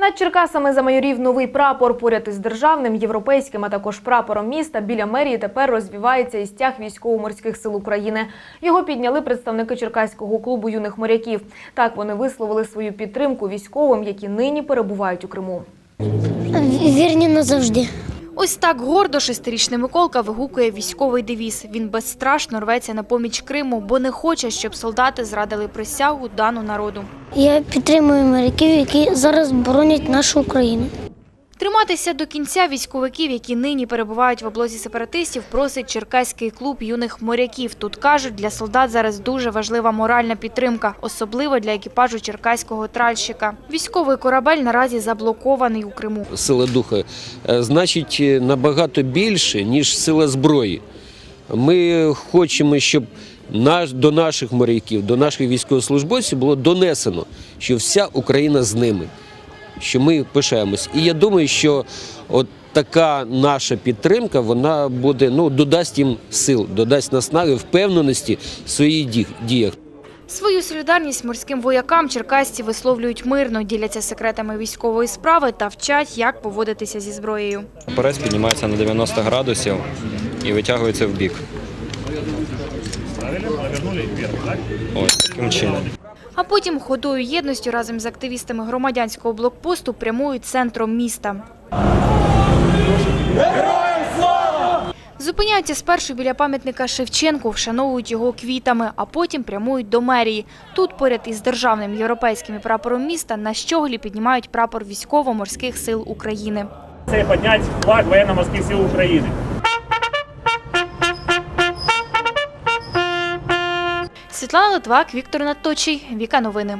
Над Черкасами замайорів новий прапор. Поряд із державним, європейським, а також прапором міста біля мерії тепер розвівається і стяг військово-морських сил України. Його підняли представники Черкаського клубу юних моряків. Так вони висловили свою підтримку військовим, які нині перебувають у Криму. Вірні назавжди. Ось так гордо шестирічний Миколка вигукує військовий девіз. Він безстрашно рветься на поміч Криму, бо не хоче, щоб солдати зрадили присягу дану народу. Я підтримую моряків, які зараз боронять нашу Україну. Триматися до кінця військовиків, які нині перебувають в облозі сепаратистів, просить Черкаський клуб юних моряків. Тут кажуть, для солдат зараз дуже важлива моральна підтримка, особливо для екіпажу черкаського тральщика. Військовий корабель наразі заблокований у Криму. сила духа е, значить е, набагато більше, ніж сила зброї. Ми хочемо, щоб наш, до наших моряків, до наших військовослужбовців було донесено, що вся Україна з ними, що ми пишаємось. І я думаю, що от така наша підтримка вона буде ну, додасть їм сил, додасть наснаги, впевненості в своїх діях. Свою солідарність морським воякам черкасці висловлюють мирно, діляться секретами військової справи та вчать, як поводитися зі зброєю. Порець піднімається на 90 градусів і витягується в бік. Ось таким чином. А потім ходою єдності разом з активістами громадянського блокпосту прямують центром міста. Зупиняються спершу біля пам'ятника Шевченку, вшановують його квітами, а потім прямують до мерії. Тут поряд із державним європейським прапором міста на щоглі піднімають прапор військово-морських сил України. це підняти флаг военно-морських сил України. Світлана Литвак, Віктор Наточий, Віка Новини.